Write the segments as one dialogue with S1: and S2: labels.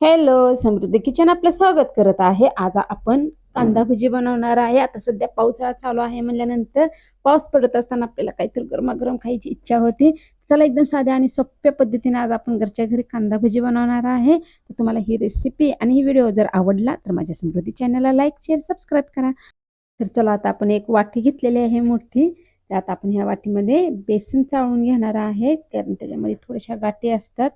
S1: Hello समृद्धी kitchen आपलं स्वागत करत आहे. आज आपण कांदा भजी बनवणार आहे. आता सध्या पावसाळा चालू आहे म्हणल्यानंतर पाऊस पडत असताना आपल्याला काहीतरी गरमागरम खायची इच्छा होती. चला एकदम साध्या आणि सोप्या पद्धतीने आज आपण घरच्या घरी कांदा भजी बनवणार आहे. तर तुम्हाला ही रेसिपी आणि ही व्हिडिओ जर आवडला तर माझ्या समृद्धी चॅनलला लाईक शेअर सबस्क्राईब करा. तर चला आता आपण एक वाटी घेतलेली आहे मोठी. त्यात आपण ह्या वाटीमध्ये बेसन चाळून घेणार आहे. कारण त्याच्यामध्ये थोड्याशा गाठी असतात.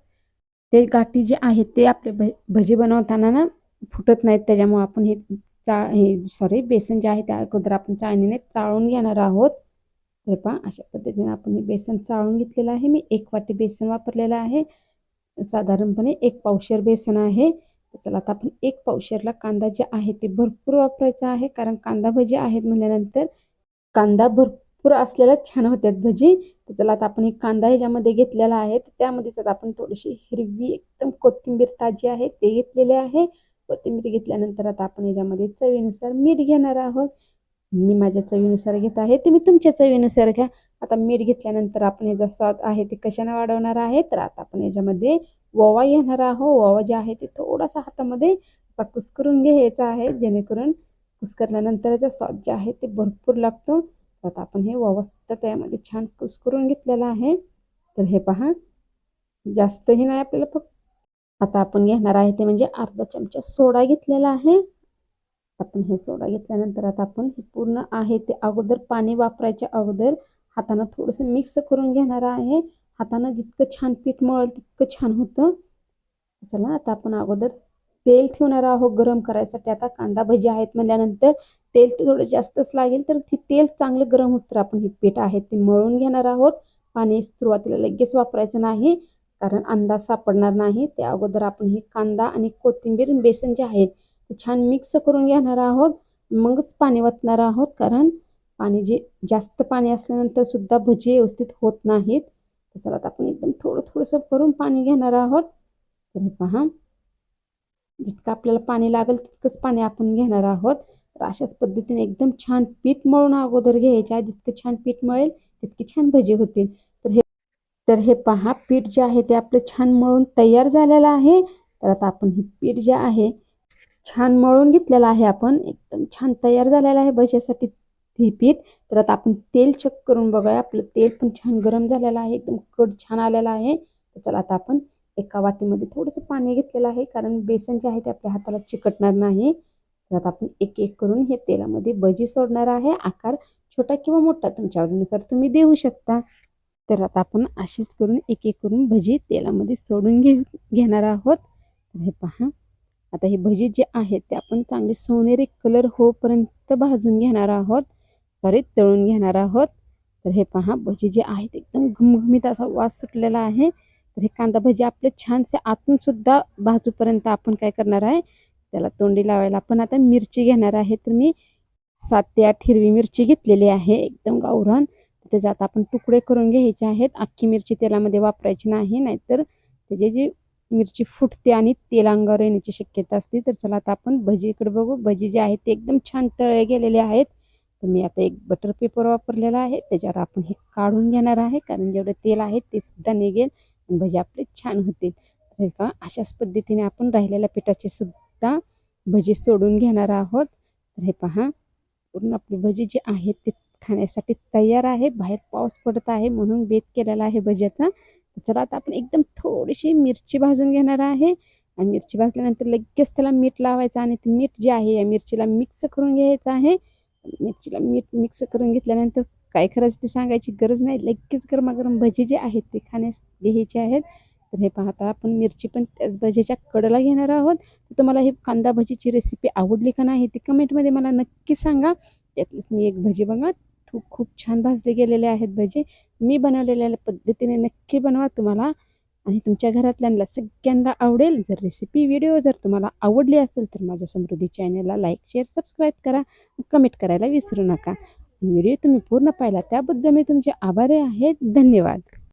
S1: ते गाठी जे आहेत ते आपले भ भजी बनवताना ना फुटत नाहीत. त्याच्यामुळे आपण हे चा हे सॉरी बेसन जे आहे त्या अगोदर आपण चाळणीने चाळून घेणार आहोत. तर पहा अशा पद्धतीने आपण हे बेसन चाळून घेतलेलं आहे. मी एक वाटी बेसन वापरलेलं आहे. साधारणपणे एक पावशर बेसन आहे. त्याला चला आता आपण एक पावशेरला कांदा जे आहे ते भरपूर वापरायचा आहे. कारण कांदा भजी आहेत म्हणल्यानंतर कांदा भरपूर पुरं असलेल्या छान होत्यात भजी. तर चला आता आपण एक कांदा ह्याच्यामध्ये घेतलेला आहे. तर त्यामध्येच आता आपण थोडीशी हिरवी एकदम कोथिंबीर ताजी आहे ते घेतलेले आहे. कोथिंबीर घेतल्यानंतर आता आपण याच्यामध्ये चवीनुसार मीठ घेणार आहोत. मी माझ्या चवीनुसार घेत आहे. तुम्ही तुमच्या चवीनुसार घ्या. आता मीठ घेतल्यानंतर आपण याचा स्वाद आहे ते कशाने वाढवणार आहे? तर आता आपण याच्यामध्ये ओवा घेणार आहोत. ओवा जे आहे ते थोडासा हातामध्ये असा कुस्करून घ्यायचा आहे. जेणेकरून कुस्करल्यानंतर याचा स्वाद जे आहे ते भरपूर लागतो. आता आपण हे वावासुद्धा सुद्धा त्यामध्ये छान कुस्करून घेतलेला आहे. तर हे पहा जास्तही नाही आपल्याला फक्त. आता आपण घेणार आहे ते म्हणजे अर्धा चमचा सोडा घेतलेला आहे. आपण हे सोडा घेतल्यानंतर आता आपण हे पूर्ण आहे ते अगोदर पाणी वापरायच्या अगोदर हातानं थोडंसं मिक्स करून घेणार आहे. हातानं जितकं छान पीठ मळल तितकं छान होतं. चला आता आपण अगोदर तेल ठेवणार आहोत गरम करायसाठी. आता कांदा भजी आहेत म्हणल्यानंतर तेल थोडं जास्तच लागेल तर ते तेल चांगलं गरम होतं आपण हे पीठ आहे ते मळून घेणार आहोत. पाणी सुरुवातीला लगेच वापरायचं नाही कारण अंदाज सापडणार नाही. त्या अगोदर आपण हे कांदा आणि कोथिंबीर बेसन जे आहे ते छान मिक्स करून घेणार आहोत. मगच पाणी वतणार आहोत कारण पाणी जे जास्त पाणी असल्यानंतर सुद्धा भजी व्यवस्थित होत नाहीत. त्याच्यात आपण एकदम थोडं थोडंसं करून पाणी घेणार आहोत. तर हे पहा. जितकं आपल्याला पाणी लागेल तितकंच पाणी आपण घेणार आहोत. तर अशाच पद्धतीने एकदम छान पीठ मळून अगोदर घ्यायचे. आहे जितकं छान पीठ मळेल तितकी छान भजी होतील. तर हे तर हे पहा पीठ जे आहे ते आपलं छान मळून तयार झालेलं आहे. तर आता आपण हे पीठ जे आहे छान मळून घेतलेलं आहे आपण. एकदम छान तयार झालेलं आहे भज्यासाठी हे पीठ. तर आता आपण तेल चेक करून बघूया. आपलं तेल पण छान गरम झालेलं आहे. एकदम कड छान आलेला आहे. तर चला आता आपण एका वाटीमध्ये थोडंसं पाणी घेतलेलं आहे कारण बेसन जे आहे ते आपल्या हाताला चिकटणार नाही. तर आता आपण एक एक करून हे तेलामध्ये भजी सोडणार आहे. आकार छोटा किंवा मोठा तुमच्या आवडीनुसार तुम्ही देऊ शकता. तर आता आपण अशीच करून एक एक करून भजी तेलामध्ये सोडून घे घेणार आहोत. तर हे पहा. आता हे भजी जे आहेत ते आपण चांगले सोनेरी कलर होपर्यंत भाजून घेणार आहोत. सॉरी तळून घेणार आहोत. तर हे पहा भजी जे आहेत एकदम घमघमीत असा वास सुटलेला आहे. तर हे कांदा भजी आपले छानसे आतून सुद्धा भाजूपर्यंत आपण काय करणार आहे त्याला तोंडी लावायला आपण आता मिरची घेणार आहे. तर मी सात ते आठ हिरवी मिरची घेतलेली आहे एकदम गावरान. त्याच्यात आपण तुकडे करून घ्यायचे आहेत. अख्खी मिरची तेलामध्ये वापरायची नाही नाहीतर त्याची जी मिरची फुटते आणि तेल अंगावर येण्याची शक्यता असते तर चला आता आपण भजीकडे बघू. भजी जे आहेत ते एकदम छान तळे गेलेले आहेत. तर मी आता एक बटर पेपर वापरलेला आहे. त्याच्यावर आपण हे काढून घेणार आहे कारण जेवढं तेल आहे ते सुद्धा निघेल. भजी आपले छान होतील. तर का अशाच पद्धतीने आपण राहिलेल्या पिठाचे सुद्धा भजी सोडून घेणार आहोत. तर हे पहा पूर्ण आपली भजी जी आहेत ते खाण्यासाठी तयार आहे. बाहेर पाऊस पडत आहे म्हणून बेत केलेला आहे भज्याचा. चला आता आपण एकदम थोडीशी मिरची भाजून घेणार आहे. आणि मिरची भाजल्यानंतर लगेच त्याला मीठ लावायचं आणि ते मीठ जे आहे या मिरचीला मिक्स करून घ्यायचं आहे. मिरचीला मीठ मिक्स करून घेतल्यानंतर काय करायचं ते सांगायची गरज नाही. लगेच गरमागरम भजी जे आहेत ते खाण्यास घ्यायचे आहेत. तर हे पाहता आपण मिरची पण त्याच भजीच्या कडला घेणार आहोत. तर तुम्हाला हे कांदा भजीची रेसिपी आवडली का नाही ती कमेंटमध्ये मला नक्की सांगा. त्यातलीच मी एक भजी बघा खूप खूप छान भाजले गेलेले आहेत भजी. मी बनवलेल्या पद्धतीने नक्की बनवा तुम्हाला. आणि तुमच्या घरातल्यांना सगळ्यांना आवडेल. जर रेसिपी व्हिडिओ जर तुम्हाला आवडली असेल तर माझ्या समृद्धी चॅनलला लाईक शेअर सबस्क्राईब करा. कमेंट करायला विसरू नका. व्हिडिओ तुम्ही पूर्ण पाहिला. त्याबद्दल मी तुमचे आभारी आहे. धन्यवाद.